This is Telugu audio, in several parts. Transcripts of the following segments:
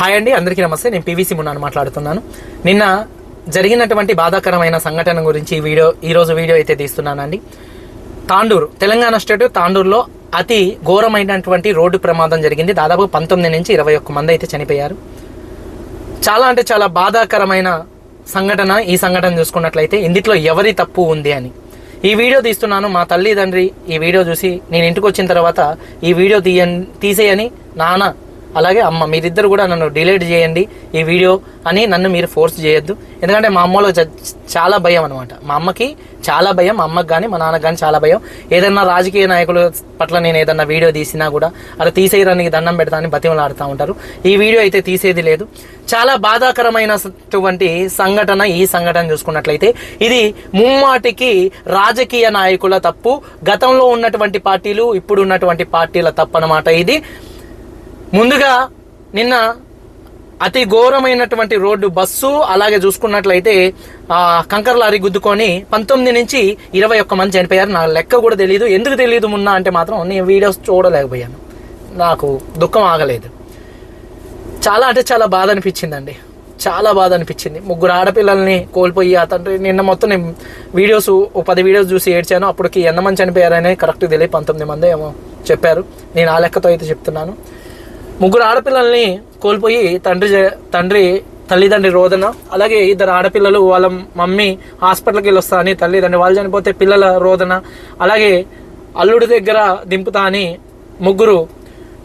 హాయ్ అండి అందరికీ నమస్తే. నేను పీవీసీ మున్నాను మాట్లాడుతున్నాను. నిన్న జరిగినటువంటి బాధాకరమైన సంఘటన గురించి ఈ వీడియో ఈరోజు వీడియో అయితే తీస్తున్నానండి. తాండూరు తెలంగాణ స్టేట్ తాండూరులో అతి ఘోరమైనటువంటి రోడ్డు ప్రమాదం జరిగింది. దాదాపు పంతొమ్మిది నుంచి ఇరవై ఒక్క మంది అయితే చనిపోయారు. చాలా అంటే చాలా బాధాకరమైన సంఘటన ఈ సంఘటన చూసుకున్నట్లయితే ఇందులో ఎవరి తప్పు ఉంది అని. ఈ వీడియో తీస్తున్నాను మా తల్లిదండ్రి ఈ వీడియో చూసి నేను ఇంటికి వచ్చిన తర్వాత ఈ వీడియో తీయ తీసేయని నాన్న అలాగే అమ్మ మీరిద్దరు కూడా నన్ను డిలీట్ చేయండి ఈ వీడియో అని నన్ను మీరు ఫోర్స్ చేయొద్దు. ఎందుకంటే మా అమ్మలో చ- చాలా భయం అనమాట మా అమ్మకి చాలా భయం మా అమ్మకి కానీ మా నాన్నకు కానీ చాలా భయం. ఏదన్నా రాజకీయ నాయకుల పట్ల నేను ఏదన్నా వీడియో తీసినా కూడా అలా తీసేయడానికి దండం పెడతా అని బతిమలాడుతూ ఉంటారు. ఈ వీడియో అయితే తీసేది లేదు. చాలా బాధాకరమైనటువంటి సంఘటన ఈ సంఘటన చూసుకున్నట్లయితే ఇది ముమ్మాటికి రాజకీయ నాయకుల తప్పు. గతంలో ఉన్నటువంటి పార్టీలు ఇప్పుడు ఉన్నటువంటి పార్టీల తప్పు అనమాట ఇది. ముందుగా నిన్న అతి ఘోరమైనటువంటి రోడ్డు బస్సు అలాగే చూసుకున్నట్లయితే ఆ కంకర లారీ గుద్దుకొని పంతొమ్మిది నుంచి ఇరవై ఒక్క మంది చనిపోయారు. నా లెక్క కూడా తెలియదు ఎందుకు తెలియదు మొన్న అంటే మాత్రం నేను వీడియోస్ చూడలేకపోయాను. నాకు దుఃఖం ఆగలేదు. చాలా అంటే చాలా బాధ అనిపించిందండి. చాలా బాధ అనిపించింది. ముగ్గురు ఆడపిల్లల్ని కోల్పోయి అతను నిన్న మొత్తం నేను వీడియోస్ ఓ పది వీడియోస్ చూసి ఏడ్చాను. అప్పటికి ఎంతమంది చనిపోయారనే కరెక్ట్ తెలియదు. పంతొమ్మిది మంది ఏమో చెప్పారు. నేను ఆ లెక్కతో అయితే చెప్తున్నాను. ముగ్గురు ఆడపిల్లల్ని కోల్పోయి తండ్రి తండ్రి తల్లిదండ్రి రోదన అలాగే ఇద్దరు ఆడపిల్లలు వాళ్ళ మమ్మీ హాస్పిటల్కి వెళ్ళొస్తా అని తల్లిదండ్రి వాళ్ళు చనిపోతే పిల్లల రోదన అలాగే అల్లుడి దగ్గర దింపుతా అని ముగ్గురు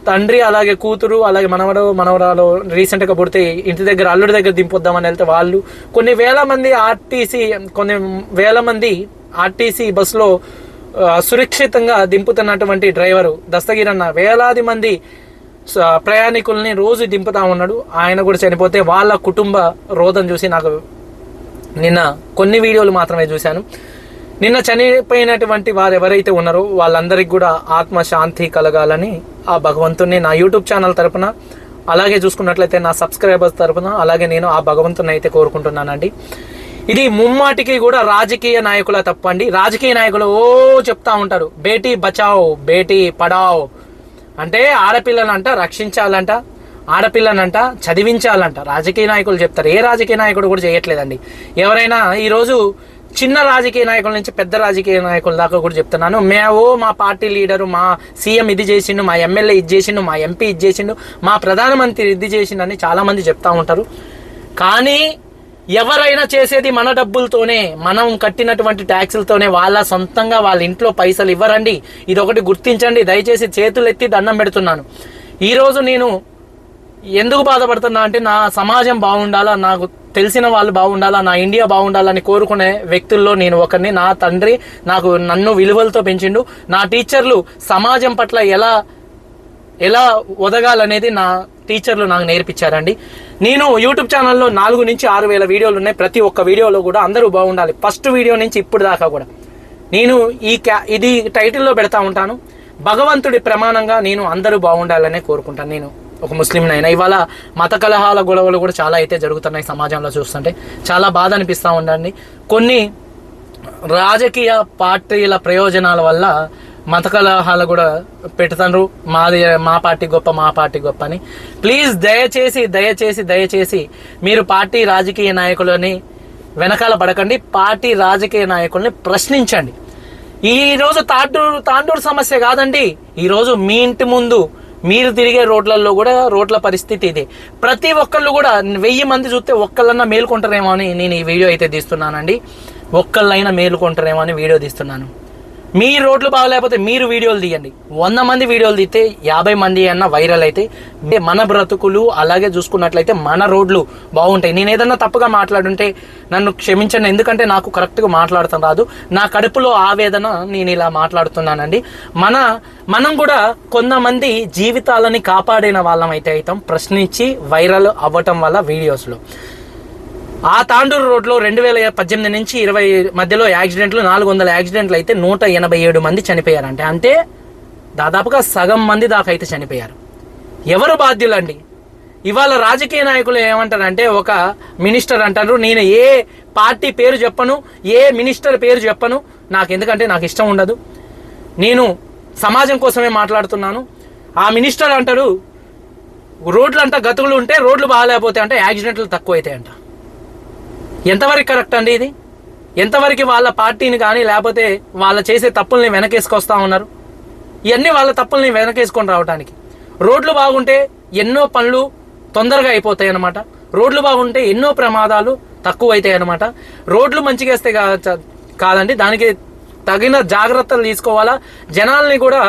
తండ్రి అలాగే కూతురు అలాగే మనవడు మనవరాలు రీసెంట్గా పుడితే ఇంటి దగ్గర అల్లుడి దగ్గర దింపొద్దామని వెళ్తే వాళ్ళు కొన్ని వేల మంది ఆర్టీసీ కొన్ని వేల మంది ఆర్టీసీ బస్సులో సురక్షితంగా దింపుతున్నటువంటి డ్రైవరు దస్తగిరన్న. వేలాది మంది ప్రయాణికుల్ని రోజు దింపుతా ఉన్నాడు. ఆయన కూడా చనిపోతే వాళ్ళ కుటుంబ రోదం చూసి నాకు నిన్న కొన్ని వీడియోలు మాత్రమే చూశాను. నిన్న చనిపోయినటువంటి వారు ఎవరైతే ఉన్నారో వాళ్ళందరికీ కూడా ఆత్మ శాంతి కలగాలని ఆ భగవంతుని నా యూట్యూబ్ ఛానల్ తరపున అలాగే చూసుకున్నట్లయితే నా సబ్స్క్రైబర్స్ తరపున అలాగే నేను ఆ భగవంతుని అయితే కోరుకుంటున్నానండి. ఇది ముమ్మాటికి కూడా రాజకీయ నాయకుల తప్పండి. రాజకీయ నాయకులు ఓ చెప్తా ఉంటారు. బేటీ బచావ్ బేటీ పడావ్ అంటే ఆడపిల్లలంట రక్షించాలంట ఆడపిల్లనంట చదివించాలంట. రాజకీయ నాయకులు చెప్తారు. ఏ రాజకీయ నాయకుడు కూడా చేయట్లేదండి. ఎవరైనా ఈరోజు చిన్న రాజకీయ నాయకుల నుంచి పెద్ద రాజకీయ నాయకుల దాకా కూడా చెప్తున్నాను. మేము మా పార్టీ లీడరు మా సీఎం ఇది చేసిండు మా ఎమ్మెల్యే ఇది చేసిండు మా ఎంపీ ఇది చేసిండు మా ప్రధానమంత్రి ఇది చేసిండని చాలామంది చెప్తా ఉంటారు. కానీ ఎవరైనా చేసేది మన డబ్బులతోనే మనం కట్టినటువంటి ట్యాక్సులతోనే వాళ్ళ సొంతంగా వాళ్ళ ఇంట్లో పైసలు ఇవ్వరండి. ఇది ఒకటి గుర్తించండి. దయచేసి చేతులు ఎత్తి దండం పెడుతున్నాను. ఈరోజు నేను ఎందుకు బాధపడుతున్నా అంటే నా సమాజం బాగుండాలా నాకు తెలిసిన వాళ్ళు బాగుండాలా నా ఇండియా బాగుండాలని కోరుకునే వ్యక్తుల్లో నేను ఒకరిని నా తండ్రి నాకు నన్ను విలువలతో పెంచిండు. నా టీచర్లు సమాజం పట్ల ఎలా ఎలా ఒదగాలనేది నా టీచర్లు నాకు నేర్పించారండి. నేను యూట్యూబ్ ఛానల్లో నాలుగు నుంచి ఆరు వేల వీడియోలు ఉన్నాయి. ప్రతి ఒక్క వీడియోలో కూడా అందరూ బాగుండాలి. ఫస్ట్ వీడియో నుంచి ఇప్పుడు దాకా కూడా. నేను ఈ క్యా ఇది టైటిల్లో పెడతా ఉంటాను. భగవంతుడి ప్రమాణంగా నేను అందరూ బాగుండాలనే కోరుకుంటాను. నేను ఒక ముస్లిం అయినా. ఇవాళ మత కలహాల గొడవలు కూడా చాలా అయితే జరుగుతున్నాయి సమాజంలో చూస్తుంటే. చాలా బాధ అనిపిస్తూ ఉండండి కొన్ని రాజకీయ పార్టీల ప్రయోజనాల వల్ల మత కలహాలు కూడా పెడతారు మాది మా పార్టీ గొప్ప మా పార్టీ గొప్ప అని. ప్లీజ్ దయచేసి దయచేసి దయచేసి మీరు పార్టీ రాజకీయ నాయకులని వెనకాల పడకండి. పార్టీ రాజకీయ నాయకుల్ని ప్రశ్నించండి. ఈ రోజు తాండూరు తాండూరు సమస్య కాదండి. ఈరోజు మీ ఇంటి ముందు మీరు తిరిగే రోడ్లలో కూడా రోడ్ల పరిస్థితి ఇదే. ప్రతి ఒక్కళ్ళు కూడా వెయ్యి మంది చూస్తే ఒక్కళ్ళన్నా మేలుకుంటారేమో అని నేను ఈ వీడియో అయితే తీస్తున్నానండి. ఒక్కళ్ళైనా మేలుకుంటారేమో అని వీడియో తీస్తున్నాను. మీ రోడ్లు బాగలేకపోతే మీరు వీడియోలు తీయండి. వంద మంది వీడియోలు తీస్తే యాభై మంది అన్న వైరల్ అయితే మన బ్రతుకులు అలాగే చూసుకున్నట్లయితే మన రోడ్లు బాగుంటాయి. నేను ఏదన్నా తప్పుగా మాట్లాడుంటే నన్ను క్షమించండి. ఎందుకంటే నాకు కరెక్ట్గా మాట్లాడతాను రాదు. నా కడుపులో ఆవేదన నేను ఇలా మాట్లాడుతున్నానండి. మన మనం కూడా కొంతమంది జీవితాలని కాపాడిన వాళ్ళం అయితే అవుతాం ప్రశ్నించి వైరల్ అవ్వటం వల్ల వీడియోస్లో. ఆ తాండూరు రోడ్లో రెండు వేల పద్దెనిమిది నుంచి ఇరవై మధ్యలో యాక్సిడెంట్లు నాలుగు వందల యాక్సిడెంట్లు అయితే నూట ఎనభై ఏడు మంది చనిపోయారంటే అంటే దాదాపుగా సగం మంది దాకా అయితే చనిపోయారు. ఎవరు బాధ్యులండి? ఇవాళ రాజకీయ నాయకులు ఏమంటారంటే ఒక మినిస్టర్ అంటారు నేను ఏ పార్టీ పేరు చెప్పను ఏ మినిస్టర్ పేరు చెప్పను నాకు ఎందుకంటే నాకు ఇష్టం ఉండదు. నేను సమాజం కోసమే మాట్లాడుతున్నాను. ఆ మినిస్టర్ అంటారు రోడ్లు అంట గతుకులు ఉంటే రోడ్లు బాగాలేకపోతే అంటే యాక్సిడెంట్లు తక్కువ అవుతాయంట ఎంతవరకు కరెక్ట్ అండి ఇది? ఎంతవరకు వాళ్ళ పార్టీని కానీ లేకపోతే వాళ్ళ చేసే తప్పుల్ని వెనకేసుకొస్తా ఉన్నారు? ఇవన్నీ వాళ్ళ తప్పుల్ని వెనకేసుకొని రావడానికి రోడ్లు బాగుంటే ఎన్నో పనులు తొందరగా అయిపోతాయి అన్నమాట. రోడ్లు బాగుంటే ఎన్నో ప్రమాదాలు తక్కువ అవుతాయి అన్నమాట. రోడ్లు మంచిగా వేస్తే కాదండి దానికి తగిన జాగ్రత్తలు తీసుకోవాలా? జనాల్ని కూడా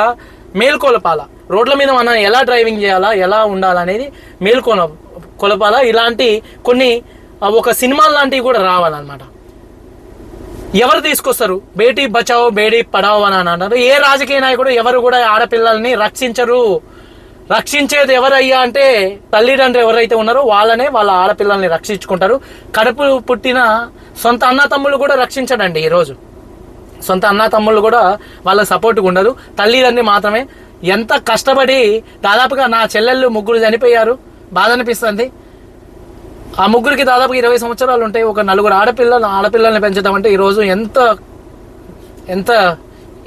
మేల్కొలపాలా? రోడ్ల మీద మనం ఎలా డ్రైవింగ్ చేయాలా? ఎలా ఉండాలనేది మేల్కొల కొలపాలా? ఇలాంటి కొన్ని ఒక సినిమా లాంటివి కూడా రావాలన్నమాట. ఎవరు తీసుకొస్తారు? బేటీ బచావో బేటీ పడావో అని అన్నారు ఏ రాజకీయ నాయకుడు ఎవరు కూడా ఆడపిల్లల్ని రక్షించరు. రక్షించేది ఎవరయ్యా అంటే తల్లిదండ్రులు ఎవరైతే ఉన్నారో వాళ్ళనే వాళ్ళ ఆడపిల్లల్ని రక్షించుకుంటారు. కడుపు పుట్టిన సొంత అన్న తమ్ముళ్ళు కూడా రక్షించడండి ఈరోజు. సొంత అన్న తమ్ముళ్ళు కూడా వాళ్ళ సపోర్ట్గా ఉండదు. తల్లిదండ్రి మాత్రమే. ఎంత కష్టపడి దాదాపుగా నా చెల్లెళ్ళు ముగ్గురు చనిపోయారు. బాధ అనిపిస్తుంది. ఆ ముగ్గురికి దాదాపు ఇరవై సంవత్సరాలు ఉంటాయి. ఒక నలుగురు ఆడపిల్లలు ఆడపిల్లల్ని పెంచుతామంటే ఈరోజు ఎంత ఎంత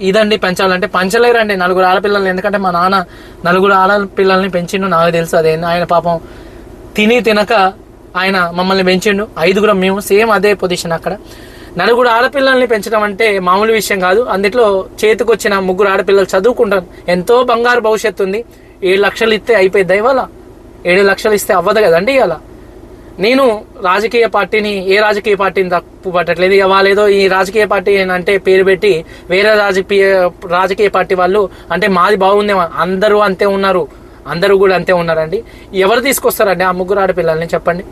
ఇదండి పెంచాలంటే పెంచలేరండి నలుగురు ఆడపిల్లల్ని. ఎందుకంటే మా నాన్న నలుగురు ఆడపిల్లల్ని పెంచిండు. నాకు తెలుసు అదే. ఆయన పాపం తిని తినక ఆయన మమ్మల్ని పెంచిండు. ఐదుగురం మేము సేమ్ అదే పొజిషన్ అక్కడ. నలుగురు ఆడపిల్లల్ని పెంచడం అంటే మామూలు విషయం కాదు. అందులో చేతికొచ్చిన ముగ్గురు ఆడపిల్లలు చదువుకుంటారు. ఎంతో బంగారు భవిష్యత్తు ఉంది. ఏడు లక్షలు ఇస్తే అయిపోయింది ఇవాళ? ఏడు లక్షలు ఇస్తే అవ్వదు కదండి ఇవాళ? నేను రాజకీయ పార్టీని ఏ రాజకీయ పార్టీని తప్పు పట్టట్లేదు ఇక వాళ్ళేదో ఈ రాజకీయ పార్టీ అంటే పేరు పెట్టి వేరే రాజకీయ రాజకీయ పార్టీ వాళ్ళు అంటే మాది బాగుందేమో అందరూ అంతే ఉన్నారు. అందరూ కూడా అంతే ఉన్నారండి. ఎవరు తీసుకొస్తారండి ఆ ముగ్గురు ఆడపిల్లల్ని చెప్పండి.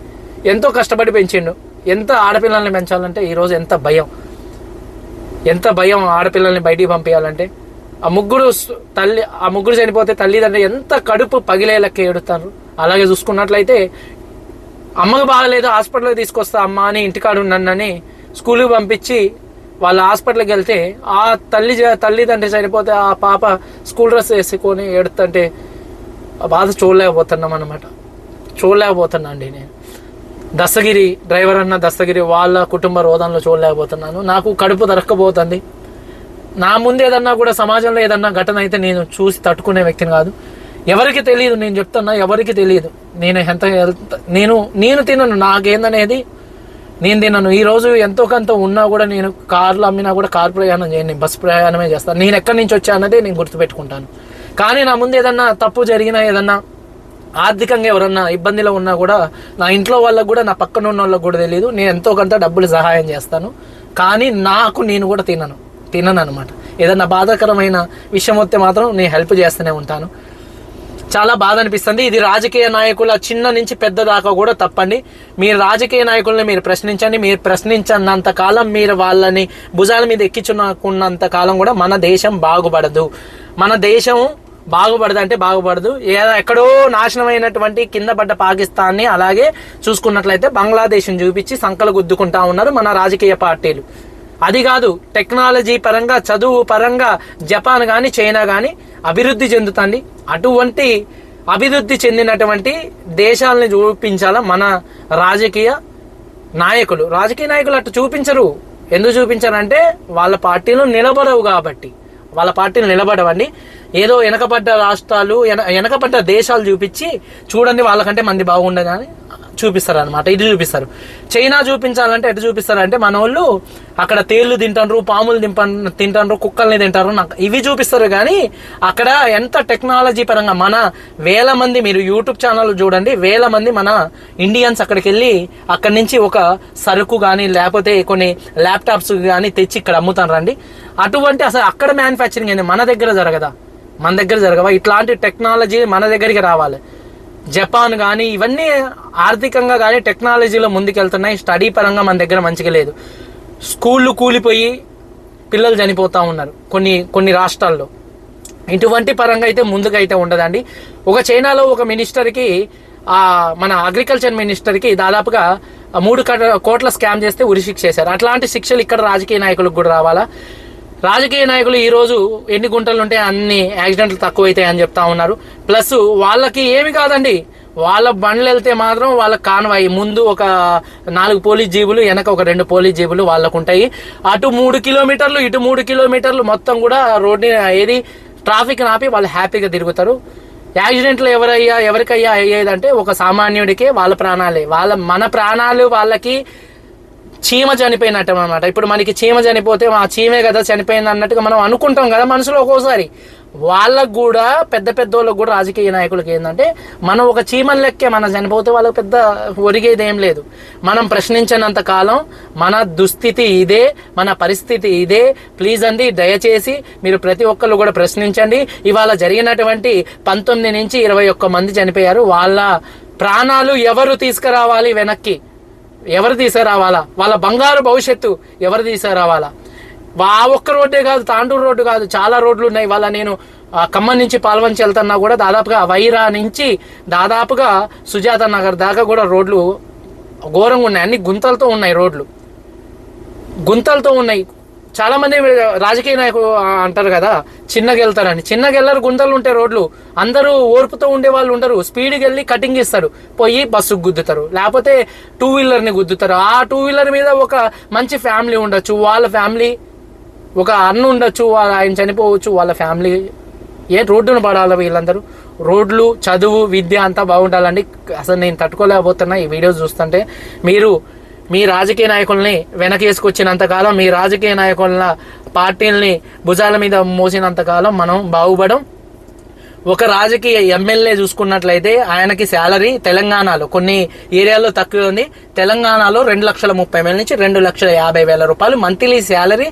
ఎంతో కష్టపడి పెంచిండు. ఎంత ఆడపిల్లల్ని పెంచాలంటే ఈరోజు ఎంత భయం. ఎంత భయం ఆడపిల్లల్ని బయటికి పంపించాలంటే ఆ ముగ్గురు తల్లి ఆ ముగ్గురు చనిపోతే తల్లిదండ్రులు ఎంత కడుపు పగిలేలకి ఏడుతారు అలాగే చూసుకున్నట్లయితే అమ్మకు బాగలేదు హాస్పిటల్కి తీసుకొస్తా అమ్మ అని ఇంటికాడ నన్నని స్కూల్కి పంపించి వాళ్ళ హాస్పిటల్కి వెళ్తే ఆ తల్లి తల్లిదండ్రి చనిపోతే ఆ పాప స్కూల్ డ్రెస్ వేసుకొని ఏడుతుంటే ఆ బాధ చూడలేకపోతున్నాం అనమాట చూడలేకపోతున్నా అండి నేను. దస్తగిరి డ్రైవర్ అన్న దస్తగిరి వాళ్ళ కుటుంబ రోదంలో చూడలేకపోతున్నాను. నాకు కడుపు దొరక్కపోతుంది. నా ముందు ఏదన్నా కూడా సమాజంలో ఏదన్నా ఘటన అయితే నేను చూసి తట్టుకునే వ్యక్తిని కాదు. ఎవరికి తెలియదు నేను చెప్తున్నా ఎవరికి తెలియదు. నేను ఎంత నేను నేను తినను నాకేందనేది? నేను తినను. ఈరోజు ఎంతో కొంత ఉన్నా కూడా నేను కార్లు అమ్మినా కూడా కార్ ప్రయాణం చేయను బస్సు బస్ ప్రయాణమే చేస్తాను నేను ఎక్కడి నుంచి వచ్చా అన్నదే నేను గుర్తుపెట్టుకుంటాను. కానీ నా ముందు ఏదన్నా తప్పు జరిగినా ఏదన్నా ఆర్థికంగా ఎవరన్నా ఇబ్బందిలో ఉన్నా కూడా నా ఇంట్లో వాళ్ళకు కూడా నా పక్కన ఉన్న వాళ్ళకి కూడా తెలియదు నేను ఎంతో కొంత డబ్బులు సహాయం చేస్తాను. కానీ నాకు నేను కూడా తినను. తినను అనమాట ఏదన్నా బాధాకరమైన విషయం వస్తే మాత్రం నేను హెల్ప్ చేస్తూనే ఉంటాను. చాలా బాధ అనిపిస్తుంది. ఇది రాజకీయ నాయకుల చిన్న నుంచి పెద్ద దాకా కూడా తప్పండి. మీరు రాజకీయ నాయకుల్ని మీరు ప్రశ్నించండి. మీరు ప్రశ్నించినంత కాలం మీరు వాళ్ళని భుజాల మీద ఎక్కించుకున్నంత కాలం కూడా మన దేశం బాగుపడదు. మన దేశం బాగుపడదు అంటే బాగుపడదు. ఏ- ఎక్కడో నాశనమైనటువంటి కింద పడ్డ పాకిస్తాన్ని అలాగే చూసుకున్నట్లయితే బంగ్లాదేశ్ని చూపించి సంకలు గుద్దుకుంటా ఉన్నారు మన రాజకీయ పార్టీలు. అది కాదు టెక్నాలజీ పరంగా చదువు పరంగా జపాన్ కానీ చైనా కానీ అభివృద్ధి చెందుతుంది. అటువంటి అభివృద్ధి చెందినటువంటి దేశాలని చూపించాల మన రాజకీయ నాయకులు. రాజకీయ నాయకులు అటు చూపించరు. ఎందుకు చూపించారంటే వాళ్ళ పార్టీలు నిలబడవు కాబట్టి. వాళ్ళ పార్టీలు నిలబడవండి. ఏదో వెనకబడ్డ రాష్ట్రాలు వెనకబడ్డ దేశాలు చూపించి చూడండి వాళ్ళకంటే మంది బాగుండదని చూపిస్తారు అనమాట ఇది చూపిస్తారు. చైనా చూపించాలంటే ఎటు చూపిస్తారంటే మన వాళ్ళు అక్కడ తేళ్ళు తింటారు పాములు దింప తింటారు కుక్కల్ని తింటారు నాకు ఇవి చూపిస్తారు కానీ అక్కడ ఎంత టెక్నాలజీ పరంగా మన వేల మంది మీరు యూట్యూబ్ ఛానల్ చూడండి వేల మంది మన ఇండియన్స్ అక్కడికి వెళ్ళి అక్కడి నుంచి ఒక సరుకు కానీ లేకపోతే కొన్ని ల్యాప్టాప్స్ కానీ తెచ్చి ఇక్కడ అమ్ముతారు రండి. అటువంటి అసలు అక్కడ మ్యానుఫ్యాక్చరింగ్ అయింది మన దగ్గర జరగదా? మన దగ్గర జరగవా? ఇట్లాంటి టెక్నాలజీ మన దగ్గరికి రావాలి. జపాన్ కానీ ఇవన్నీ ఆర్థికంగా కానీ టెక్నాలజీలో ముందుకెళ్తున్నాయి. స్టడీ పరంగా మన దగ్గర మంచిగా లేదు. స్కూళ్ళు కూలిపోయి పిల్లలు చనిపోతా ఉన్నారు కొన్ని కొన్ని రాష్ట్రాల్లో. ఇటువంటి పరంగా అయితే ముందుకైతే ఉండదండి. ఒక చైనాలో ఒక మినిస్టర్కి ఆ మన అగ్రికల్చర్ మినిస్టర్కి దాదాపుగా మూడు కోట్ల స్కామ్ చేస్తే ఉరి శిక్ష చేశారు. అట్లాంటి శిక్షలు ఇక్కడ రాజకీయ నాయకులకు కూడా రావాలా? రాజకీయ నాయకులు ఈ రోజు ఎన్ని గుంటలు ఉంటే అన్ని యాక్సిడెంట్లు తక్కువైతాయి అని చెప్తా ఉన్నారు. ప్లస్ వాళ్ళకి ఏమి కాదండి. వాళ్ళ బండ్లు వెళ్తే మాత్రం వాళ్ళ కాన్వాయ్. ముందు ఒక నాలుగు పోలీస్ జీబులు వెనక ఒక రెండు పోలీస్ జీబులు వాళ్ళకు ఉంటాయి అటు మూడు కిలోమీటర్లు ఇటు మూడు కిలోమీటర్లు మొత్తం కూడా రోడ్ని ఏది ట్రాఫిక్ ఆపి వాళ్ళు హ్యాపీగా తిరుగుతారు. యాక్సిడెంట్లు ఎవరయ్యా ఎవరికయ్యా అయ్యేదంటే ఒక సామాన్యుడికి వాళ్ళ ప్రాణాలే. వాళ్ళ మన ప్రాణాలు వాళ్ళకి చీమ చనిపోయినట్టు అనమాట ఇప్పుడు మనకి చీమ చనిపోతే ఆ చీమే కదా చనిపోయింది అన్నట్టుగా మనం అనుకుంటాం కదా మనసులో ఒక్కోసారి. వాళ్ళకు కూడా పెద్ద పెద్ద వాళ్ళకు కూడా రాజకీయ నాయకులకి ఏంటంటే మనం ఒక చీమని లెక్కే మనం చనిపోతే వాళ్ళకి పెద్ద ఒరిగేది ఏం లేదు. మనం ప్రశ్నించినంత కాలం మన దుస్థితి ఇదే మన పరిస్థితి ఇదే. ప్లీజ్ అండి దయచేసి మీరు ప్రతి ఒక్కళ్ళు కూడా ప్రశ్నించండి. ఇవాళ జరిగినటువంటి పంతొమ్మిది నుంచి ఇరవై ఒక్క మంది చనిపోయారు. వాళ్ళ ప్రాణాలు ఎవరు తీసుకురావాలి వెనక్కి? ఎవరు తీసుకురావాలా వాళ్ళ బంగారు భవిష్యత్తు ఎవరు తీసుకురావాలా ఆ ఒక్క రోడ్డే కాదు తాండూరు రోడ్డు కాదు చాలా రోడ్లు ఉన్నాయి వాళ్ళ నేను ఆ ఖమ్మం నుంచి పాల్వంచి వెళ్తున్నా కూడా దాదాపుగా వైరా నుంచి దాదాపుగా సుజాత నగర్ దాకా కూడా రోడ్లు ఘోరంగా ఉన్నాయి. అన్ని గుంతలతో ఉన్నాయి రోడ్లు. గుంతలతో ఉన్నాయి. చాలా మంది రాజకీయ నాయకులు అంటారు కదా చిన్నగా వెళ్తారని చిన్నగా వెళ్ళరు గుంతలు ఉంటాయి రోడ్లు అందరూ ఓర్పుతో ఉండే వాళ్ళు ఉండరు. స్పీడ్కి వెళ్ళి కటింగ్ ఇస్తారు పోయి బస్సుకు గుద్దుతారు. లేకపోతే టూ వీలర్ని గుద్దుతారు. ఆ టూ వీలర్ మీద ఒక మంచి ఫ్యామిలీ ఉండొచ్చు వాళ్ళ ఫ్యామిలీ ఒక అన్న ఉండొచ్చు వాళ్ళ ఆయన చనిపోవచ్చు వాళ్ళ ఫ్యామిలీ. ఏ రోడ్డును పడాలి వీళ్ళందరూ. రోడ్లు చదువు విద్య అంతా బాగుండాలండి. అసలు నేను తట్టుకోలేకపోతున్నా ఈ వీడియోస్ చూస్తుంటే. మీరు మీ రాజకీయ నాయకుల్ని వెనకేసుకొచ్చినంతకాలం మీ రాజకీయ నాయకుల పార్టీల్ని భుజాల మీద మోసినంతకాలం మనం బాగుపడం. ఒక రాజకీయ ఎమ్మెల్యే చూసుకున్నట్లయితే ఆయనకి శాలరీ తెలంగాణలో కొన్ని ఏరియాలో తక్కువ ఉంది. తెలంగాణలో రెండు లక్షల ముప్పై వేల నుంచి రెండు లక్షల యాభై వేల రూపాయలు మంత్లీ శాలరీ.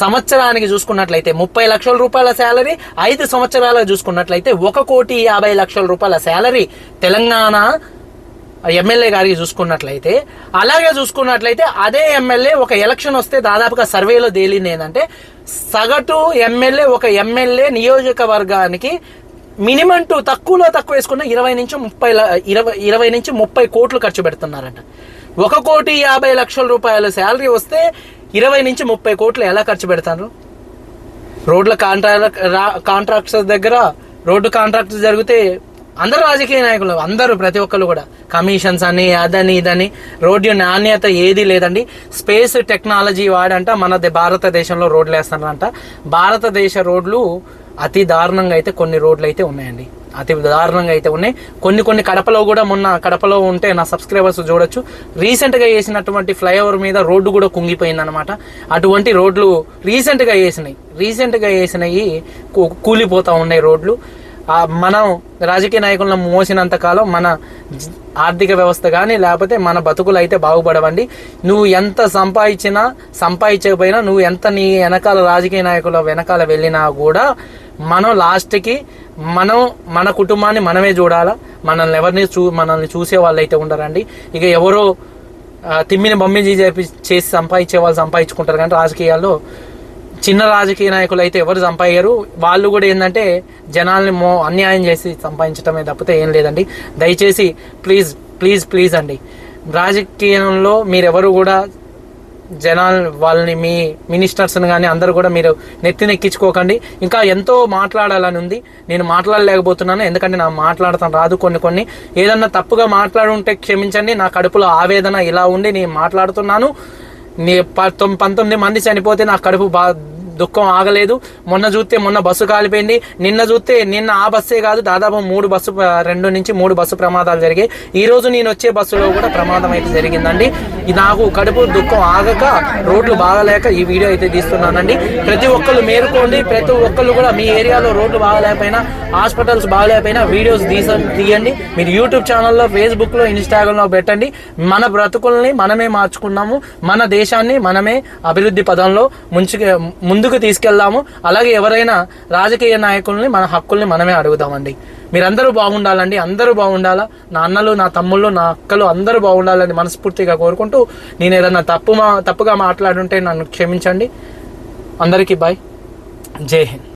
సంవత్సరానికి చూసుకున్నట్లయితే ముప్పై లక్షల రూపాయల శాలరీ. ఐదు సంవత్సరాలు చూసుకున్నట్లయితే ఒక కోటి యాభై లక్షల రూపాయల శాలరీ తెలంగాణ ఎమ్మెల్యే గారికి చూసుకున్నట్లయితే అలాగే చూసుకున్నట్లయితే అదే ఎమ్మెల్యే ఒక ఎలక్షన్ వస్తే దాదాపుగా సర్వేలో తేలింది ఏంటంటే సగటు ఎమ్మెల్యే ఒక ఎమ్మెల్యే నియోజకవర్గానికి మినిమం టు తక్కువలో తక్కువ వేసుకున్న ఇరవై నుంచి ముప్పై ఇరవై ఇరవై నుంచి ముప్పై కోట్లు ఖర్చు పెడుతున్నారంట. ఒక కోటి యాభై లక్షల రూపాయల శాలరీ వస్తే ఇరవై నుంచి ముప్పై కోట్లు ఎలా ఖర్చు పెడతారు? రోడ్ల కాంట్రాక్టర్ కాంట్రాక్టర్ దగ్గర రోడ్డు కాంట్రాక్ట్స్ జరిగితే అందరు రాజకీయ నాయకులు అందరూ ప్రతి ఒక్కరు కూడా. కమిషన్స్ అని అదని ఇదని రోడ్డు నాణ్యత ఏది లేదండి. స్పేస్ టెక్నాలజీ వాడంట మన భారతదేశంలో రోడ్లు వేస్తున్నారంట. భారతదేశ రోడ్లు అతి దారుణంగా అయితే కొన్ని రోడ్లు అయితే ఉన్నాయండి. అతి దారుణంగా అయితే ఉన్నాయి. కొన్ని కొన్ని కడపలో కూడా మొన్న కడపలో ఉంటే నా సబ్స్క్రైబర్స్ చూడొచ్చు. రీసెంట్గా వేసినటువంటి ఫ్లైఓవర్ మీద రోడ్డు కూడా కుంగిపోయింది అనమాట అటువంటి రోడ్లు రీసెంట్గా వేసినాయి. రీసెంట్గా వేసినవి కూ- ఉన్నాయి రోడ్లు. మనం రాజకీయ నాయకులను మోసినంత కాలం మన ఆర్థిక వ్యవస్థ కానీ లేకపోతే మన బతుకులు అయితే బాగుపడవండి. నువ్వు ఎంత సంపాదించినా సంపాదించకపోయినా నువ్వు ఎంత నీ వెనకాల రాజకీయ నాయకుల వెనకాల వెళ్ళినా కూడా మనం లాస్ట్కి మనం మన కుటుంబాన్ని మనమే చూడాలా. మనల్ని ఎవరిని చూ మనల్ని చూసే వాళ్ళు అయితే ఉండరండి. ఇక ఎవరో తిమ్మిని బొమ్మిని చేపి చేసి సంపాదించే వాళ్ళు సంపాదించుకుంటారు కానీ రాజకీయాల్లో చిన్న రాజకీయ నాయకులు అయితే ఎవరు సంపాదయ్యారు వాళ్ళు కూడా ఏంటంటే జనాల్ని మో అన్యాయం చేసి సంపాదించడమే తప్పితే ఏం లేదండి. దయచేసి ప్లీజ్ ప్లీజ్ ప్లీజ్ అండి. రాజకీయంలో మీరెవరు కూడా జనాలు వాళ్ళని మీ మినిస్టర్స్ని కానీ అందరూ కూడా మీరు నెత్తినెక్కించుకోకండి. ఇంకా ఎంతో మాట్లాడాలని ఉంది. నేను మాట్లాడలేకపోతున్నాను. ఎందుకంటే నా మాట్లాడతాను రాదు కొన్ని కొన్ని. ఏదన్నా తప్పుగా మాట్లాడుంటే క్షమించండి. నా కడుపులో ఆవేదన ఇలా ఉండి నేను మాట్లాడుతున్నాను. నీ ప- పంతొమ్మిది మంది చనిపోతే నా కడుపు బా దుఃఖం ఆగలేదు. మొన్న చూస్తే మొన్న బస్సు కాలిపోయింది. నిన్న చూస్తే నిన్న ఆ బస్సే కాదు దాదాపు మూడు బస్సు రెండు నుంచి మూడు బస్సు ప్రమాదాలు జరిగాయి. ఈ రోజు నేను వచ్చే బస్సులో కూడా ప్రమాదం అయితే జరిగిందండి. ఇది నాకు కడుపు దుఃఖం ఆగక రోడ్లు బాగలేక ఈ వీడియో అయితే తీస్తున్నానండి. ప్రతి ఒక్కరు మేరుకోండి ప్రతి ఒక్కళ్ళు కూడా మీ ఏరియాలో రోడ్లు బాగలేకపోయినా హాస్పిటల్స్ బాగలేకపోయినా వీడియోస్ తీస తీయండి. మీరు యూట్యూబ్ ఛానల్లో ఫేస్బుక్లో ఇన్స్టాగ్రామ్లో పెట్టండి. మన బ్రతుకుల్ని మనమే మార్చుకున్నాము. మన దేశాన్ని మనమే అభివృద్ధి పదంలో ముంచుకు ముందుకు తీసుకెళ్దాము. అలాగే ఎవరైనా రాజకీయ నాయకుల్ని మన హక్కుల్ని మనమే అడుగుదామండి. మీరందరూ బాగుండాలండి అందరూ బాగుండాలా? నా అన్నలు నా తమ్ముళ్ళు నా అక్కలు అందరూ బాగుండాలని మనస్ఫూర్తిగా కోరుకుంటూ నేను ఏదన్నా తప్పు మా తప్పుగా మాట్లాడుంటే నన్ను క్షమించండి. అందరికీ బాయ్ జై హింద్.